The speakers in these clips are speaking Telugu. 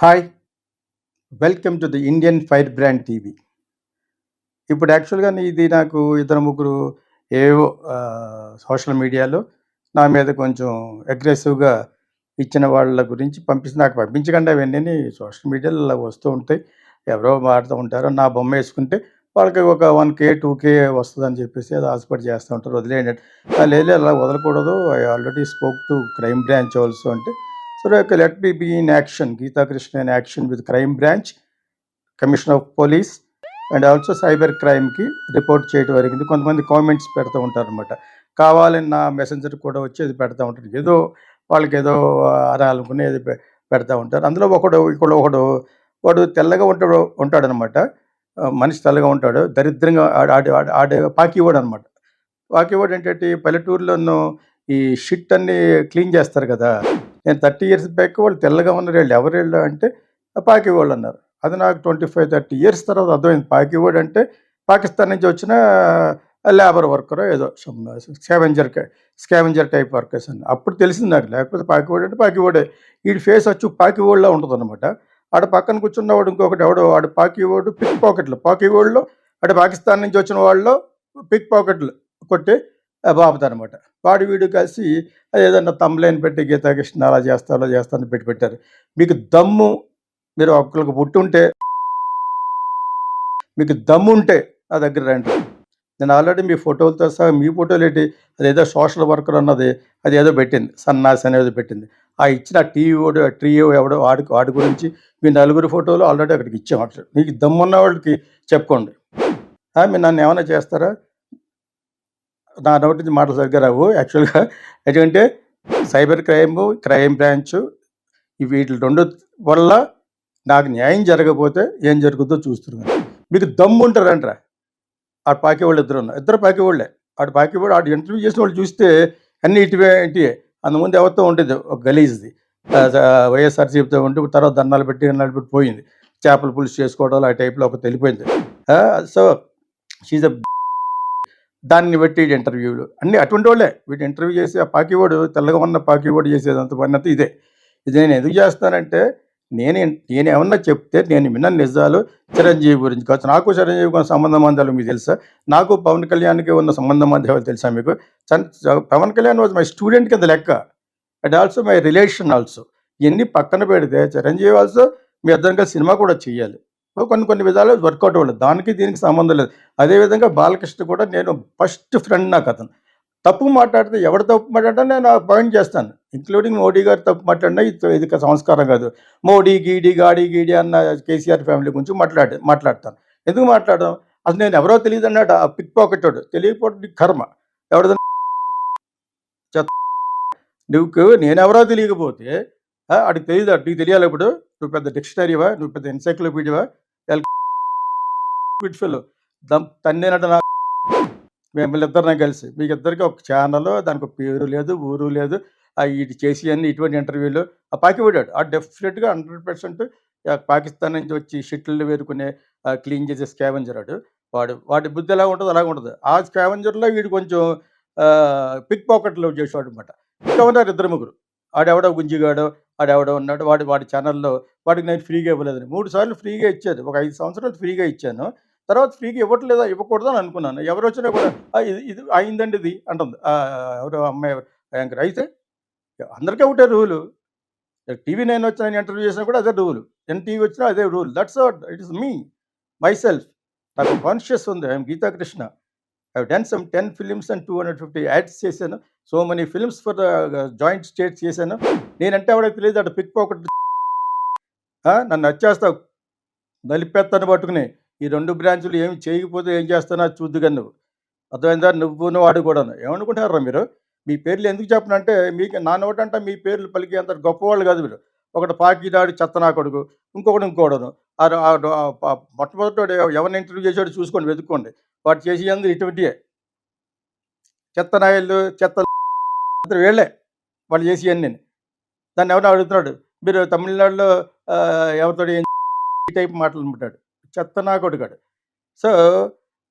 Hi welcome to the Indian fire brand TV ఇప్పుడు యాక్చువల్గా ఇది నాకు ఇద్దరు ముగ్గురు ఏవో సోషల్ మీడియాలో నా మీద కొంచెం అగ్రెసివ్గా ఇచ్చిన వాళ్ళ గురించి పంపిస్తే నాకు పంపించకుండా అవన్నీ సోషల్ మీడియాలో ఇలా వస్తూ ఉంటాయి. ఎవరో మారుతూ ఉంటారో నా బొమ్మ వేసుకుంటే వాళ్ళకి ఒక వన్ కే టూ కే వస్తుందని చెప్పేసి అది హాస్పిటల్ చేస్తూ ఉంటారు వదిలేయండి. లేదు అలా వదలకూడదు. I already spoke to crime branch also అంటే so let be be in action Geethakrishna in action with crime branch commission of police and also cyber క్రైమ్కి report చేయడం జరిగింది. కొంతమంది కామెంట్స్ పెడుతూ ఉంటారు అనమాట కావాలని నా మెసెంజర్ కూడా వచ్చి అది పెడతా ఉంటారు ఏదో వాళ్ళకి ఏదో అనాలనుకుని అది పెడతా ఉంటారు. అందులో ఒకడు ఇక్కడ ఒకడు వాడు తెల్లగా ఉంటాడు ఉంటాడనమాట మనిషి తెల్లగా ఉంటాడు. దరిద్రంగా ఆడ ఆడే ఆడే- ఆడే పాకివాడు అనమాట పాకివాడు ఏంటంటే పల్లెటూరులోనూ ఈ షిట్ అన్ని క్లీన్ చేస్తారు కదా. నేను థర్టీ ఇయర్స్ బ్యాక్ వాళ్ళు తెల్లగా ఉన్నారు. వీళ్ళు ఎవరు వీళ్ళు అంటే పాకివాళ్ళు అన్నారు. అది నాకు ట్వంటీ ఫైవ్ థర్టీ ఇయర్స్ తర్వాత అర్థమైంది. పాకివాడు అంటే పాకిస్తాన్ నుంచి వచ్చిన లేబర్ వర్కర్ ఏదో స్కావెంజర్ స్కావెంజర్ టైప్ వర్కర్స్ అని. అప్పుడు తెలిసింది నాకు. లేకపోతే పాకివాడు అంటే పాకివాడే వీడి ఫేస్ వచ్చి పాకివాడిలా ఉంటుంది అనమాట ఆడ పక్కన కూర్చున్నవాడు ఇంకొకటి ఎవడో వాడు పాకివాడు పిక్ పాకెట్లు. పాకివాడులో అటు పాకిస్తాన్ నుంచి వచ్చిన వాళ్ళు పిక్ పాకెట్లు కొట్టి అనమాట వాడు వీడు కలిసి అది ఏదన్నా తమ్లైన్ పెట్టి గీతాకృష్ణ అలా చేస్తా అలా చేస్తాను పెట్టి పెట్టారు. మీకు దమ్ము మీరు ఒక్కరికి పుట్టుంటే మీకు దమ్ము ఉంటే నా దగ్గర రండి. నేను ఆల్రెడీ మీ ఫోటోలతో సహా మీ ఫోటోలు ఏంటి? అదేదో సోషల్ వర్కర్ అన్నది అది ఏదో పెట్టింది సన్నాసి అనేది పెట్టింది. ఆ ఇచ్చిన టీవీ వాడు ట్రీయో ఎవడో వాడి వాడి గురించి మీ నలుగురు ఫోటోలు ఆల్రెడీ అక్కడికి ఇచ్చాం అట్లా. మీకు దమ్మున్న వాళ్ళకి చెప్పుకోండి. మీరు నన్ను ఏమైనా చేస్తారా? నా నోటి నుంచి మాటలు సరిగ్గా రావు. యాక్చువల్గా ఎందుకంటే సైబర్ క్రైమ్ క్రైమ్ బ్రాంచ్ వీటి రెండు వల్ల నాకు న్యాయం జరగకపోతే ఏం జరుగుతుందో చూస్తున్నాను మీకు దమ్ము ఉంటారంటరా. ఆ పాకి వాళ్ళు ఇద్దరు ఉన్నారు. ఇద్దరు పాకి వాళ్ళే. ఆడు పాకి వాడు ఆడు ఇంటర్వ్యూ చేసిన వాళ్ళు చూస్తే అన్ని ఇటువే ఇంటివే. అందుముందు ఎవరితో ఉండేది? ఒక గలీజ్ది. వైఎస్ఆర్సీపీతో ఉంటే తర్వాత దండాలు పెట్టి దండాలు పెట్టి పోయింది. చేపల పులుసు చేసుకోవడం ఆ టైప్లో ఒక తెలిపోయింది. సో షీజ్ అ దాన్ని బట్టి ఇంటర్వ్యూలు. అన్ని అటువంటి వాళ్ళే. వీటి ఇంటర్వ్యూ చేసి ఆ పాకివాడు తెల్లగా ఉన్న పాకివాడు చేసేదంత పన్నత ఇదే. ఇది నేను ఎందుకు చేస్తానంటే నేను నేను ఏమన్నా చెప్తే నేను విన్న నిజాలు చిరంజీవి గురించి కావచ్చు. నాకు చిరంజీవి ఉన్న సంబంధ మందాలు మీకు తెలుసా? నాకు పవన్ కళ్యాణ్కి ఉన్న సంబంధ మందాలు తెలుసా మీకు? Pawan Kalyan was my student కింద లెక్క. And also my relation also ఇవన్నీ పక్కన పెడితే చిరంజీవి ఆల్సో మీ ఇద్దరం కలిసి సినిమా కూడా చేయాలి కొన్ని కొన్ని విధాలు వర్కౌట్ అవ్వలేదు. దానికి దీనికి సంబంధం లేదు. అదేవిధంగా బాలకృష్ణ కూడా నేను ఫస్ట్ ఫ్రెండ్ నాకు అతను. తప్పు మాట్లాడితే ఎవరు తప్పు మాట్లాడినా నేను పాయింట్ చేస్తాను. ఇంక్లూడింగ్ మోడీ గారు తప్పు మాట్లాడినా ఇది ఇది సంస్కారం కాదు. మోడీ గీడి గాడి గీడి అన్న కేసీఆర్ ఫ్యామిలీ గురించి మాట్లాడి మాట్లాడతాను. ఎందుకు మాట్లాడడం? అసలు నేను ఎవరో తెలియదు అన్నాడు ఆ పిక్ పాకెట్ తెలియకపోవడం కర్మ. ఎవరిదో చెత్త. నువ్వు నేనెవరో తెలియకపోతే అడికి తెలియదు నీకు తెలియాలి ఇప్పుడు? నువ్వు పెద్ద డిక్షనరీవా నువ్వు పెద్ద ఎన్సైక్లోపీడియావా ఫెలో. దమ్ తన్నేనట నా మిమ్మల్ని ఇద్దరిని కలిసి. మీకు ఇద్దరికి ఒక ఛానల్ దానికి ఒక పేరు లేదు ఊరు లేదు. ఆ ఇటు చేసి అన్ని ఇటువంటి ఇంటర్వ్యూలు. ఆ పాకి పడ్డాడు ఆ డెఫినెట్గా హండ్రెడ్ పర్సెంట్ పాకిస్తాన్ నుంచి వచ్చి షిట్లు వేరుకునే క్లీన్ చేసే స్కావెంజర్ వాడు వాడు వాడి బుద్ధి ఎలా ఉంటుందో అలాగ ఉంటుంది. ఆ స్కావెంజర్లో వీడు కొంచెం పిక్ పాకెట్లో చేసేవాడు అనమాట ఇంకా ఉన్నారు ఇద్దరు ముగ్గురు. ఆడెవడో గుంజిగాడో ఆడెవడో ఉన్నాడు వాడి వాడి ఛానల్లో వాడికి నేను ఫ్రీగా ఇవ్వలేదని. మూడు సార్లు ఫ్రీగా ఇచ్చారు. ఒక ఐదు సంవత్సరాలు ఫ్రీగా ఇచ్చాను. తర్వాత ఫ్రీగా ఇవ్వట్లేదా? ఇవ్వకూడదు అని అనుకున్నాను. ఎవరు వచ్చినా కూడా ఇది ఇది అయిందండి ఇది అంటుంది. ఎవరో అమ్మాయి యాంకర్. అయితే అందరికీ ఒకటే రూలు. టీవీ నైన్ వచ్చిన ఇంటర్వ్యూ చేసినా కూడా అదే రూల్. ఎన్టీవీ వచ్చినా అదే rule. That's it is me myself నాకు కాన్షియస్ ఉంది. I'm Geethakrishna I done some ten films and two hundred fifty ads చేశాను. So many films for joint states చేశాను. నేనంటే ఎవడో తెలియదు అటు పిక్ పాకెట్ నన్ను వచ్చేస్తావు నలిపేస్తాను పట్టుకుని. ఈ రెండు బ్రాంచులు ఏమి చేయకపోతే ఏం చేస్తానో చూద్దుగా నువ్వు. అర్థమైందా? నువ్వు వాడు కూడాను. ఏమనుకుంటారా మీరు? మీ పేర్లు ఎందుకు చెప్పనంటే మీకు నా నోటంటే మీ పేర్లు పలికి అంత గొప్పవాళ్ళు కాదు మీరు ఒకటి పాకినాడు చెత్తనా కొడుకు. ఇంకొకటి ఇంకోడను. ఆ మొట్టమొదటి ఎవరిని ఇంటర్వ్యూ చేసాడో చూసుకోండి వెతుక్కోండి. వాడు చేసి అందరూ ఇటువంటియే. చెత్త నాయలు చెత్త అతను వీళ్ళే వాళ్ళు చేసి అన్ని దాన్ని ఎవరిని అడుగుతున్నాడు? మీరు తమిళనాడులో ఎవరితో ఏం ఈ టైప్ మాటలు చెత్త నా కొడుకాడు సో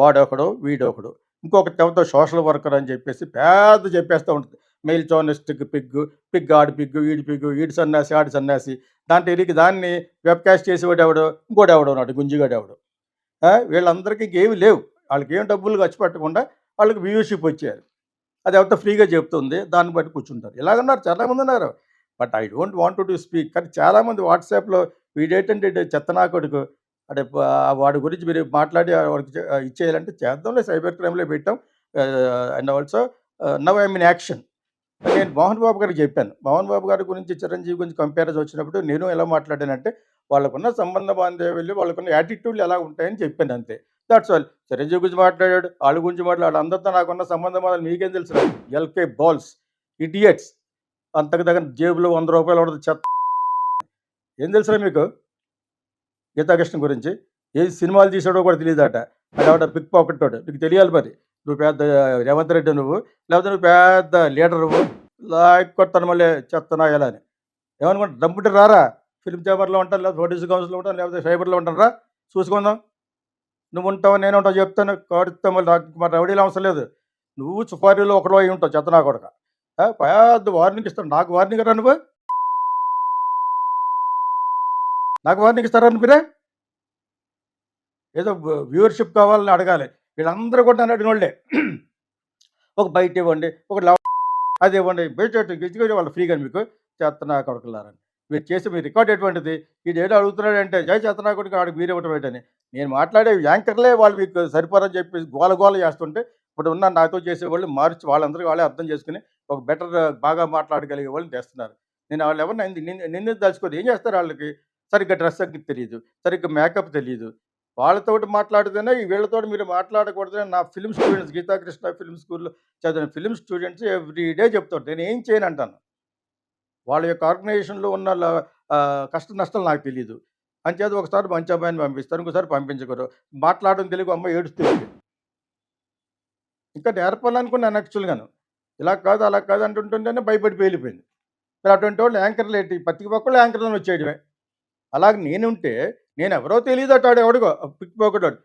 వాడొకడు వీడొకడు. ఇంకొకటి ఎవరితో సోషల్ వర్కర్ అని చెప్పేసి పెద్ద చెప్పేస్తూ ఉంటుంది. మెయిల్ చోనిస్టిక్ పిగ్గు పిగ్ ఆడి పిగ్గు ఈడి పిగ్గు ఈడి సన్యాసి ఆడి సన్యాసి. దాంట్లో ఎరిగి దాన్ని వెబ్కాస్ట్ చేసేవాడు ఎవడు? ఇంకోటి ఎవడు ఉన్నాడు గుంజిగాడు ఎవడు? వీళ్ళందరికీ ఏమి లేవు. వాళ్ళకి ఏం డబ్బులు ఖర్చు పెట్టకుండా వాళ్ళకి వ్యూషిప్ వచ్చారు అది ఎవరితో ఫ్రీగా చెప్తుంది దాన్ని బట్టి కూర్చుంటారు. ఇలాగన్నారు చాలామంది ఉన్నారు. But I don't want to speak. కానీ చాలామంది వాట్సాప్లో వీడేటంటే చెత్తనాకొడుకు అంటే వాడి గురించి మీరు మాట్లాడి వాడికి ఇచ్చేయాలంటే చేద్దాంలే సైబర్ క్రైమ్లో పెట్టాం. And also now I mean action. నేను మోహన్ బాబు గారికి చెప్పాను. మోహన్ బాబు గారి గురించి చిరంజీవి గురించి కంపారిజన్ వచ్చినప్పుడు నేను ఎలా మాట్లాడానంటే వాళ్ళకున్న సంబంధ బాంధవ్యాలు వాళ్ళకున్న యాటిట్యూడ్లు ఎలా ఉంటాయని చెప్పాను అంతే. దట్స్ ఆల్ చిరంజీవి గురించి మాట్లాడాడు వాళ్ళ గురించి మాట్లాడాడు. అందరితో నాకున్న సంబంధం బాంధాలు మీకేం తెలుసు ఎల్కే బాల్స్ ఇడియట్స్ అంతకు తగిన జేబులో వంద రూపాయలు ఉండదు చెత్త. ఏం తెలుసురా మీకు? గీతాకృష్ణ గురించి. ఏ సినిమాలు తీసాడో కూడా తెలియదట. అక్కడ పిక్ పాకెట్ తోడు నీకు తెలియాలి మరి. నువ్వు పెద్ద రేవంత్ రెడ్డి నువ్వు. లేకపోతే నువ్వు పెద్ద లీడర్ నువ్వు. లాక్ కొడతాను మళ్ళీ చెత్తనా ఎలా అని. ఏమనుకుంటా డబ్బుంటే రారా? ఫిల్మ్ చేపర్లో ఉంటాను లేకపోతే ప్రొడ్యూసర్ కౌన్సిల్లో ఉంటాను లేకపోతే ఫైబర్లో ఉంటాను రా. చూసుకుందాం. నువ్వు ఉంటావు నేను ఉంటావు చెప్తాను. కొడితే మళ్ళీ నాకు మరి రౌడీలు అవసరం లేదు. నువ్వు సుపారీలో ఒకడో అయి ఉంటావు చెత్త నా కొడక. పెద్ద వార్నింగ్ ఇస్తాను. నాకు వార్నింగ్ రా నువ్వు? నాకు వార్నింగ్ ఇస్తారా మీరే? ఏదో వ్యూవర్షిప్ కావాలని అడగాలి. వీళ్ళందరూ కూడా నన్ను అడిగిన వాళ్ళే ఒక బయట ఇవ్వండి ఒక లవ్ అది ఇవ్వండి. బయట ఇచ్చుకొని వాళ్ళు ఫ్రీగా మీకు చేతనా కొడుకులారని. మీరు చేసి మీ రికార్డ్ ఎటువంటిది? ఇది ఏదో అడుగుతున్నాడంటే జయ జై ఆడికి మీరు ఇవ్వటం ఏంటని. నేను మాట్లాడే యాంకర్లే వాళ్ళు మీకు సరిపోరని చెప్పి గోల గోల చేస్తుంటే ఇప్పుడు ఉన్న నాతో చేసేవాళ్ళు మార్చి వాళ్ళందరికీ వాళ్ళే అర్థం చేసుకుని ఒక బెటర్ బాగా మాట్లాడగలిగే వాళ్ళని తెస్తున్నారు. నేను వాళ్ళు ఎవరిని నిన్ను దాచుకొని ఏం చేస్తారు వాళ్ళకి? సరిగ్గా డ్రెస్ తెలియదు సరిగ్గా మేకప్ తెలియదు వాళ్ళతోటి మాట్లాడితేనే ఈ వీళ్ళతో మీరు మాట్లాడకూడదని నా ఫిల్మ్ స్టూడెంట్స్ గీతాకృష్ణ ఫిల్మ్ స్కూల్లో చదివిన ఫిల్మ్ స్టూడెంట్స్ ఎవ్రీ డే చెప్తాడు నేను ఏం చేయను అంటాను వాళ్ళ యొక్క ఆర్గనైజేషన్లో ఉన్న కష్ట నష్టాలు నాకు తెలియదు అంచేత ఒకసారి మంచి అమ్మాయిని పంపిస్తారు ఇంకోసారి పంపించకరు మాట్లాడడం తెలుగు అమ్మ ఏడుస్తుంది. ఇంకా నేర్పాలనుకున్నాను యాక్చువల్గాను ఇలా కాదు అలా కాదు అంటుంటుంటేనే భయపడి పేలిపోయింది. మరి అటువంటి వాళ్ళు యాంకర్లు ఏంటి? ప్రతి ఒక్కళ్ళు యాంకర్లను వచ్చేయడమే. అలాగే నేనుంటే నేను ఎవరో తెలియదు అటాడు ఎవడికో పిక్ పోకడాడు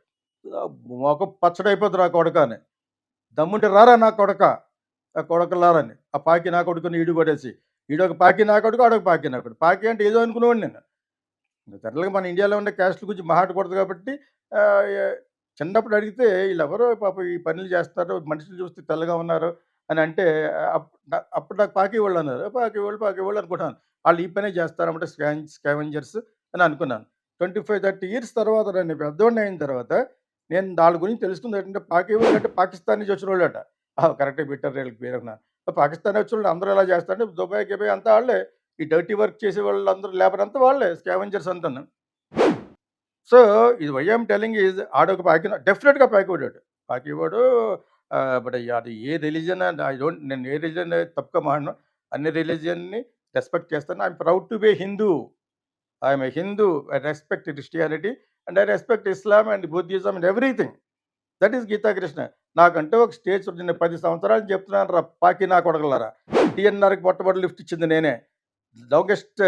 ఒక పచ్చడి ఆ కొడక అని. దమ్ముంటే రారా నా కొడక? ఆ కొడకలారని ఆ పాకి నా కొడుకుని ఈడు కొట్టేసి ఈడొక పాకి నా కొడుకు ఆడొక పాకి నా కొడుకు పాకి అంటే ఏదో అనుకునేవాడు నేను. జనరల్గా మన ఇండియాలో ఉండే క్యాస్ట్ల గురించి మాట్లాడకూడదు కాబట్టి చిన్నప్పుడు అడిగితే వీళ్ళెవరో పాప ఈ పనులు చేస్తారు మనుషులు చూస్తే తెల్లగా ఉన్నారు అని అంటే అప్- అప్పుడు నాకు పాకి వాళ్ళు అన్నారు. పాకి వాళ్ళు పాకి వాళ్ళు అనుకుంటాను వాళ్ళు ఈ పనే చేస్తారంటే స్కాన్ స్కావెంజర్స్ అని అనుకున్నాను. ట్వంటీ ఫైవ్ థర్టీ ఇయర్స్ తర్వాత నేను పెద్దవాడిని అయిన తర్వాత నేను వాళ్ళ గురించి తెలుసుకుంది ఏంటంటే పాకి వాళ్ళు అంటే పాకిస్తాన్ నుంచి వచ్చిన వాళ్ళట కరెక్ట్గా పెట్టారు వీళ్ళకి పేరు పాకిస్తాన్ వచ్చిన వాళ్ళు అందరూ ఎలా చేస్తారంటే దుబాయ్ గిబాయ్ అంతా వాళ్ళే. ఈ డర్టీ వర్క్ చేసే వాళ్ళు అందరూ లేబర్ అంతా వాళ్ళే స్కావెంజర్స్ అంతా సో ఇది వైఎం టెలింగ్ ఈజ్ ఆడొక పాకి డెఫినెట్గా పాకివాడు పాకివాడు బట్ అది ఏ రిలీజన్ ఐ డోంట్ నేను ఏ రిలీజన్ తప్పుగా మాడను అన్ని రిలీజియన్ని రెస్పెక్ట్ చేస్తాను. I'm proud to be Hindu I'm a Hindu I respect Christianity and I respect Islam and Buddhism and everything that is Geethakrishna నాకంటే ఒక స్టేజ్ నేను పది సంవత్సరాలు చెప్తున్నాను రా పాకి నా కొడగలరా టీఎన్ఆర్కి పొట్టబడి లిఫ్ట్ ఇచ్చింది నేనే. లాంగెస్ట్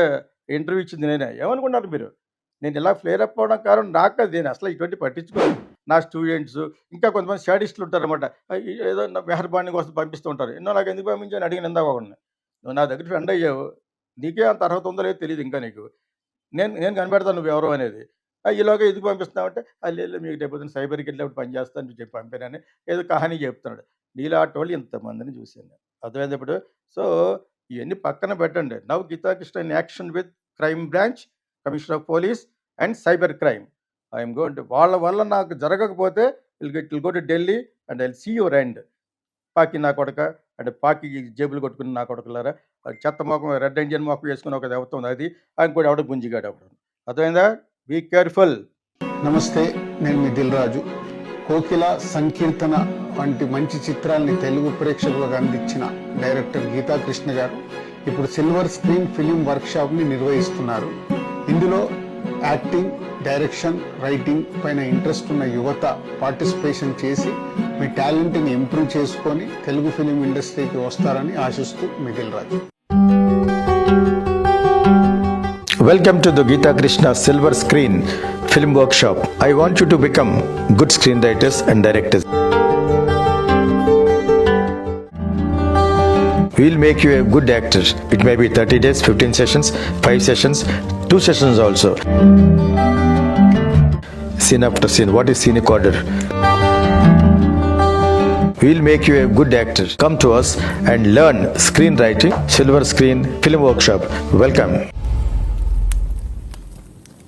ఇంటర్వ్యూ ఇచ్చింది నేనే. ఏమనుకున్నారు మీరు? నేను ఇలా ఫ్లేర్ అప్ అవడం కారణం నాకు అది నేను అసలు ఇటువంటి పట్టించుకోను. నా స్టూడెంట్స్ ఇంకా కొంతమంది స్టాడిస్టులు ఉంటారు అనమాట ఏదో నా మెహర్బానీ కోసం పంపిస్తూ ఉంటారు. ఎన్నో నాకు ఎందుకు పంపించాను అడిగిన ఇందాక ఒకడిని. నువ్వు నా దగ్గర ఫ్రెండ్ అయ్యావు. నీకే అంత అర్హత ఉందో లేదో తెలియదు ఇంకా నీకు. నేను నేను కనిపెడతాను నువ్వు ఎవరు అనేది. ఈలోగా ఎందుకు పంపిస్తున్నామంటే అది మీకు రేపు సైబర్కి వెళ్ళినప్పుడు పనిచేస్తాను చెప్పి పంపానని ఏదో కహాని చెప్తున్నాడు. నీలాంటి వాళ్ళు ఇంతమందిని చూశాను అర్థమైంది ఇప్పుడు? సో ఇవన్నీ పక్కన పెట్టండి. Now Geethakrishna in action with crime branch commissioner of police and cyber crime. I'm gone to వాళ్ళ వల్ల నాకు జరగకపోతే will get will go to Delhi and I see your end. పాకి నా కొడక అంటే పాకి జేబులు కొట్టుకుని నా కొడకలారా? ఆ చెత్త మొఖం రెడ్ ఇండియన్ మొఖం వేసుకుని ఒక అవుతుంది అది ఆయన కూడా ఎవడ గుంజిగాడు అప్పుడు అర్థమైందా? బీ కేర్ఫుల్ నమస్తే నేను మీ దిల్ రాజు. కోకిల సంకీర్తన వంటి మంచి చిత్రాల్ని తెలుగు ప్రేక్షకులకు అందించిన డైరెక్టర్ గీతా కృష్ణ గారు ఇప్పుడు సిల్వర్ స్క్రీన్ ఫిలిం వర్క్షాప్ని నిర్వహిస్తున్నారు. ఇందులో యాక్టింగ్ డైరెక్షన్ రైటింగ్ పైన ఇంట్రెస్ట్ ఉన్న యువత పార్టిసిపేషన్ చేసి మీ టాలెంట్ని ఇంప్రూవ్ చేసుకొని తెలుగు ఫిలిం ఇండస్ట్రీకి వస్తారని ఆశిస్తూ మిథిల్ రాజు. Welcome to the Gita Krishna Silver Screen Film Workshop. I want you to become good screenwriters and directors. We will make you a good actor. It may be 30 days, 15 sessions, 5 sessions, 2 sessions also. Scene after scene. What is scenic order? We will make you a good actor. Come to us and learn screenwriting, Silver Screen Film Workshop. Welcome.